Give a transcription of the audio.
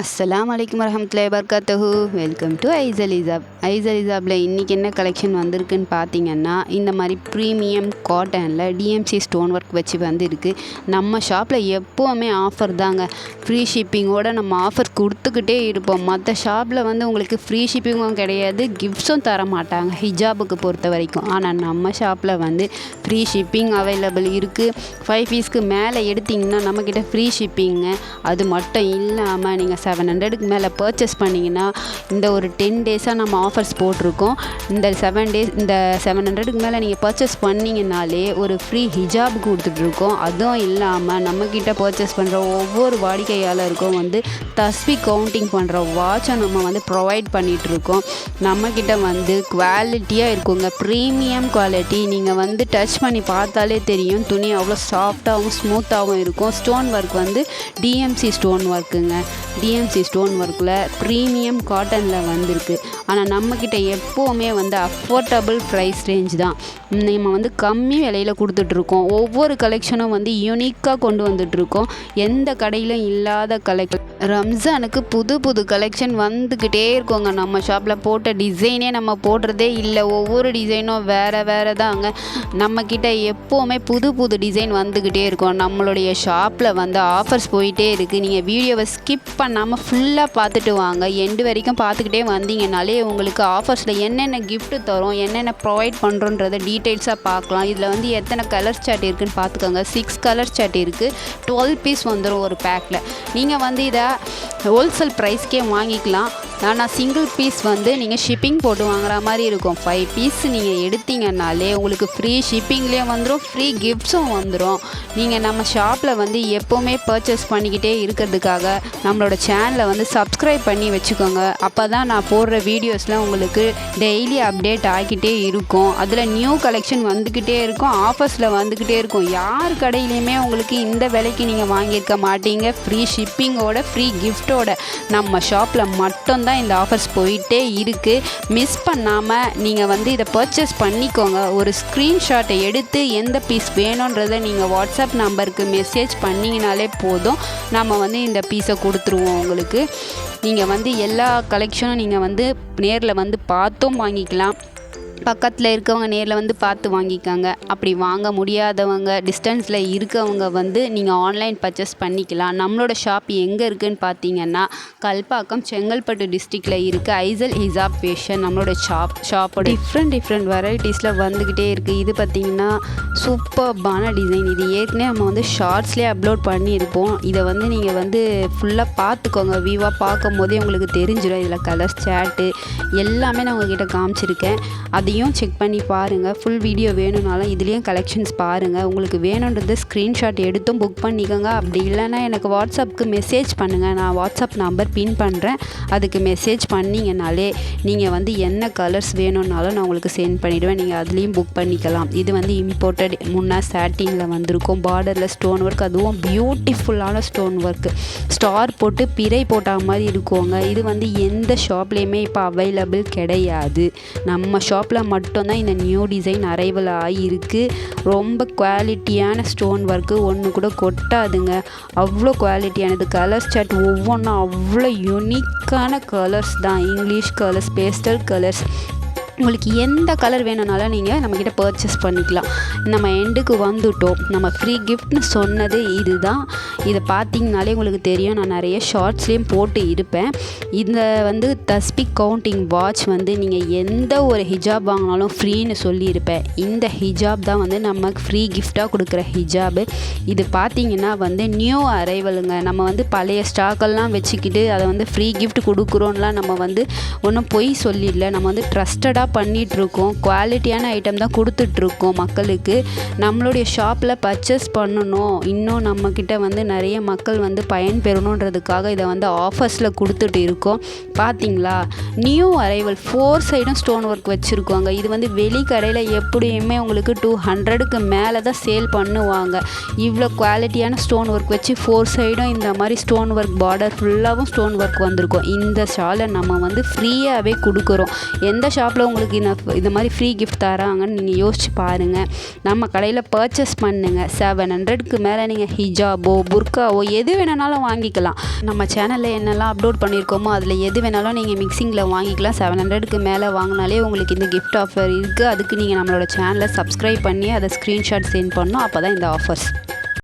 அஸ்ஸலாம் வலைக்கம் வரமத்துல்லாஹி வபர்காத்துஹு. வெல்கம் டு ஐசலிசாப் ஐசலிசாப்பில் இன்றைக்கி என்ன கலெக்ஷன் வந்திருக்குன்னு பார்த்தீங்கன்னா இந்த மாதிரி ப்ரீமியம் காட்டனில் டிஎம்சி ஸ்டோன் ஒர்க் வச்சு வந்து நம்ம ஷாப்பில் எப்போவுமே ஆஃபர் தாங்க. ஃப்ரீ ஷிப்பிங்கோடு நம்ம ஆஃபர் கொடுத்துக்கிட்டே இருப்போம். மற்ற ஷாப்பில் வந்து உங்களுக்கு ஃப்ரீ ஷிப்பிங்கும் கிடையாது கிஃப்ட்ஸும் தர மாட்டாங்க ஹிஜாபுக்கு பொறுத்த வரைக்கும். ஆனால் நம்ம ஷாப்பில் வந்து ஃப்ரீ ஷிப்பிங் அவைலபிள் இருக்குது ஃபைவ் பீஸ்க்கு மேலே எடுத்திங்கன்னா நம்மக்கிட்ட ஃப்ரீ ஷிப்பிங்க அது மட்டும் இல்லாமல் நீங்கள் செவன் ஹண்ட்ரடுக்கு மேலே பர்ச்சேஸ் பண்ணிங்கன்னா இந்த ஒரு டென் டேஸாக நம்ம ஆஃபர்ஸ் போட்டிருக்கோம். இந்த செவன் டேஸ் இந்த செவன் ஹண்ட்ரடுக்கு மேலே நீங்கள் பர்ச்சேஸ் பண்ணிங்கனாலே ஒரு ஃப்ரீ ஹிஜாப் கொடுத்துட்ருக்கோம் அதுவும் இல்லாமல் நம்மக்கிட்ட பர்ச்சேஸ் பண்ணுற ஒவ்வொரு வாடிக்கையாளருக்கும் வந்து தஸ்வி கவுண்டிங் பண்ணுற வாட்சை நம்ம வந்து ப்ரொவைட் பண்ணிகிட்ருக்கோம் நம்மக்கிட்ட வந்து குவாலிட்டியாக இருக்குங்க. ப்ரீமியம் குவாலிட்டி நீங்கள் வந்து டச் பண்ணி பார்த்தாலே தெரியும். துணி அவ்வளோ சாஃப்டாகவும் ஸ்மூத்தாகவும் இருக்கும். ஸ்டோன் ஒர்க் வந்து டிஎம்சி ஸ்டோன் ஒர்க்குங்க டிஎம்சி ஸ்டோன் ஒர்க்கில் ப்ரீமியம் காட்டனில் வந்திருக்கு. ஆனால் நம்மக்கிட்ட எப்போவுமே வந்து அஃபோர்டபுள் ப்ரைஸ் ரேஞ்ச் தான். நம்ம வந்து கம்மி விலையில் கொடுத்துட்ருக்கோம். ஒவ்வொரு கலெக்ஷனும் வந்து யூனிக்காக கொண்டு வந்துட்ருக்கோம். எந்த கடையிலும் இல்லாத கலெக்ஷன் ரம்ஜானுக்கு புது புது கலெக்ஷன் வந்துக்கிட்டே இருக்கோங்க. நம்ம ஷாப்பில் போட்ட டிசைனே நம்ம போடுறதே இல்லை. ஒவ்வொரு டிசைனும் வேறு வேறு தாங்க. நம்மக்கிட்ட எப்போவுமே புது புது டிசைன் வந்துக்கிட்டே இருக்கும். நம்மளுடைய ஷாப்பில் வந்து ஆஃபர்ஸ் போயிட்டே இருக்குது நீங்கள் வீடியோவை ஸ்கிப் பண்ணாமல் ஃபுல்லாக பார்த்துட்டு வாங்க. எண்டு வரைக்கும் பார்த்துக்கிட்டே வந்தீங்கனாலே உங்களுக்கு ஆஃபர்ஸில் என்னென்ன கிஃப்ட்டு தரும் என்னென்ன ப்ரொவைட் பண்ணுறோன்றத டீட்டெயில்ஸாக பார்க்கலாம். இதில் வந்து எத்தனை கலர் சாட் இருக்குதுன்னு பார்த்துக்கோங்க. சிக்ஸ் கலர் சாட் இருக்குது டுவெல் பீஸ் வந்துடும் ஒரு பேக்கில் நீங்கள் வந்து இதை ஹோல்சேல் ப்ரைஸ்க்கே வாங்கிக்கலாம். ஆனால் சிங்கிள் பீஸ் வந்து நீங்கள் ஷிப்பிங் போட்டு வாங்குற மாதிரி இருக்கும். ஃபைவ் பீஸ் நீங்கள் எடுத்தீங்கன்னாலே உங்களுக்கு ஃப்ரீ ஷிப்பிங்லேயும் வந்துடும் ஃப்ரீ கிஃப்ட்ஸும் வந்துடும் நீங்கள் நம்ம ஷாப்பில் வந்து எப்போவுமே பர்ச்சேஸ் பண்ணிக்கிட்டே இருக்கிறதுக்காக நம்மளோட சேனலை வந்து சப்ஸ்கிரைப் பண்ணி வச்சுக்கோங்க. அப்போ தான் நான் போடுற வீடியோஸ்லாம் உங்களுக்கு டெய்லி அப்டேட் ஆகிக்கிட்டே இருக்கும். அதில் நியூ கலெக்ஷன் வந்துக்கிட்டே இருக்கும் ஆஃபர்ஸில் வந்துக்கிட்டே இருக்கும். யார் கடையிலையுமே உங்களுக்கு இந்த விலைக்கு நீங்கள் வாங்கியிருக்க மாட்டீங்க. ஃப்ரீ ஷிப்பிங்கோட ஃப்ரீ கிஃப்ட்டோட நம்ம ஷாப்பில் மட்டும்தான் தான் இந்த ஆஃபர்ஸ் போயிட்டே இருக்குது மிஸ் பண்ணாமல் நீங்கள் வந்து இதை பர்ச்சேஸ் பண்ணிக்கோங்க. ஒரு ஸ்க்ரீன்ஷாட்டை எடுத்து எந்த பீஸ் வேணுன்றதை நீங்கள் வாட்ஸ்அப் நம்பருக்கு மெசேஜ் பண்ணிங்கனாலே போதும். நம்ம வந்து இந்த பீஸை கொடுத்துருவோம் உங்களுக்கு. நீங்கள் வந்து எல்லா கலெக்ஷனும் நீங்கள் வந்து நேரில் வந்து பார்த்தும் வாங்கிக்கலாம். பக்கத்தில் இருக்கவங்க நேரில் வந்து பார்த்து வாங்கிக்காங்க. அப்படி வாங்க முடியாதவங்க டிஸ்டன்ஸில் இருக்கவங்க வந்து நீங்கள் ஆன்லைன் பர்ச்சேஸ் பண்ணிக்கலாம். நம்மளோட ஷாப் எங்கே இருக்குதுன்னு பார்த்தீங்கன்னா கல்பாக்கம் செங்கல்பட்டு டிஸ்ட்ரிக்டில் இருக்குது ஐசல் ஹிசாப் ஃபேஷன் நம்மளோட ஷாப் ஷாப்போட டிஃப்ரெண்ட் டிஃப்ரெண்ட் வெரைட்டிஸில் வந்துக்கிட்டே இருக்குது இது பார்த்திங்கன்னா சூப்பர்பான டிசைன் இது ஏற்கனவே நம்ம வந்து ஷார்ட்ஸ்லேயே அப்லோட் பண்ணியிருப்போம். இதை வந்து நீங்கள் வந்து ஃபுல்லாக பார்த்துக்கோங்க. வியூவாக பார்க்கும் போதே உங்களுக்கு தெரிஞ்சிடும் இதில் கலர்ஸ் சேட்டு எல்லாமே நான் உங்ககிட்ட காமிச்சிருக்கேன். அது அதையும் செக் பண்ணி பாருங்கள் ஃபுல் வீடியோ வேணும்னாலும் இதுலேயும் கலெக்ஷன்ஸ் பாருங்கள் உங்களுக்கு வேணுன்றது ஸ்க்ரீன்ஷாட் எடுத்தும் புக் பண்ணிக்கோங்க. அப்படி இல்லைன்னா எனக்கு வாட்ஸ்அப்புக்கு மெசேஜ் பண்ணுங்கள் நான் வாட்ஸ்அப் நம்பர் பின் பண்ணுறேன் அதுக்கு மெசேஜ் பண்ணிங்கனாலே நீங்கள் வந்து என்ன கலர்ஸ் வேணும்னாலும் நான் உங்களுக்கு சென்ட் பண்ணிவிடுவேன் நீங்கள் அதுலேயும் புக் பண்ணிக்கலாம். இது வந்து இம்போர்ட்டட் முன்னா சாட்டினில் வந்திருக்கும். பார்டரில் ஸ்டோன் ஒர்க் அதுவும் பியூட்டிஃபுல்லான ஸ்டோன் ஒர்க்கு ஸ்டார் போட்டு பிறை போட்ட மாதிரி இருக்குங்க. இது வந்து எந்த ஷாப்லேயுமே இப்போ அவைலபிள் கிடையாது. நம்ம ஷாப்பில் மட்டும்தான் இந்த நியூ டிசைன் அரைவல் ஆகியிருக்கு. ரொம்ப குவாலிட்டியான ஸ்டோன் ஒர்க்கு ஒன்று கூட கொட்டாதுங்க. அவ்வளோ குவாலிட்டியானது கலர்ஸ் சாட் ஒவ்வொன்றும் அவ்வளோ யூனிக்கான கலர்ஸ் தான். இங்கிலீஷ் கலர்ஸ் பேஸ்டல் கலர்ஸ் உங்களுக்கு எந்த கலர் வேணும்னாலும் நீங்கள் நம்மக்கிட்ட பர்ச்சேஸ் பண்ணிக்கலாம். நம்ம எண்டுக்கு வந்துட்டோம். நம்ம ஃப்ரீ கிஃப்ட்னு சொன்னது இதுதான். இதை பார்த்தீங்கனாலே உங்களுக்கு தெரியும். நான் நிறைய ஷார்ட்ஸ்லேயும் போட்டு இருப்பேன். இந்த வந்து தஸ்பிக் கவுண்டிங் வாட்ச் வந்து நீங்கள் எந்த ஒரு ஹிஜாப் வாங்கினாலும் ஃப்ரீன்னு சொல்லியிருப்பேன். இந்த ஹிஜாப் தான் வந்து நமக்கு ஃப்ரீ கிஃப்டாக கொடுக்குற ஹிஜாபு இது பார்த்தீங்கன்னா வந்து நியூ அரைவலுங்க நம்ம வந்து பழைய ஸ்டாக்கெல்லாம் வச்சுக்கிட்டு அதை வந்து ஃப்ரீ கிஃப்ட் கொடுக்குறோன்லாம் நம்ம வந்து ஒன்றும் பொய் சொல்லிடல. நம்ம வந்து ட்ரஸ்டடாக பண்ணிகிட்ருக்கோம் குவாலிட்டியான ஐட்டம் தான் கொடுத்துட்ருக்கோம் மக்களுக்கு. நம்மளுடைய ஷாப்பில் பர்ச்சேஸ் பண்ணணும். இன்னும் நம்மக்கிட்ட வந்து நிறைய மக்கள் வந்து பயன்பெறணுன்றதுக்காக இதை வந்து ஆஃபர்ஸில் கொடுத்துட்டு இருக்கோம். பார்த்தீங்களா நியூ அரைவல் ஃபோர் சைடும் ஸ்டோன் ஒர்க் வச்சுருக்காங்க. இது வந்து வெளி கடையில் எப்படியுமே உங்களுக்கு டூ ஹண்ட்ரடுக்கு மேலே தான் சேல் பண்ணுவாங்க. இவ்வளோ குவாலிட்டியான ஸ்டோன் ஒர்க் வச்சு ஃபோர் சைடும் இந்த மாதிரி ஸ்டோன் ஒர்க் பார்டர் ஃபுல்லாகவும் ஸ்டோன் ஒர்க் வந்திருக்கும். இந்த ஷாலை நம்ம வந்து ஃப்ரீயாகவே கொடுக்குறோம். எந்த ஷாப்பில் உங்களுக்கு உங்களுக்கு இந்த இந்த மாதிரி ஃப்ரீ கிஃப்ட் தராங்கன்னு நீங்கள் யோசிச்சு பாருங்கள் நம்ம கடையில் பர்ச்சேஸ் பண்ணுங்கள் செவன் ஹண்ட்ரட்க்கு மேலே நீங்கள் ஹிஜாபோ புர்காவோ எது வேணாலும் வாங்கிக்கலாம். நம்ம சேனலில் என்னெல்லாம் அப்லோட் பண்ணியிருக்கோமோ அதில் எது வேணாலும் நீங்கள் மிக்சிங்கில் வாங்கிக்கலாம். செவன் ஹண்ட்ரடுக்கு மேலே வாங்கினாலே உங்களுக்கு இந்த கிஃப்ட் ஆஃபர் இருக்குது அதுக்கு நீங்கள் நம்மளோட சேனலை சப்ஸ்கிரைப் பண்ணி அதை ஸ்க்ரீன்ஷாட் சென்ட் பண்ணணும். அப்போ தான் இந்த ஆஃபர்ஸ்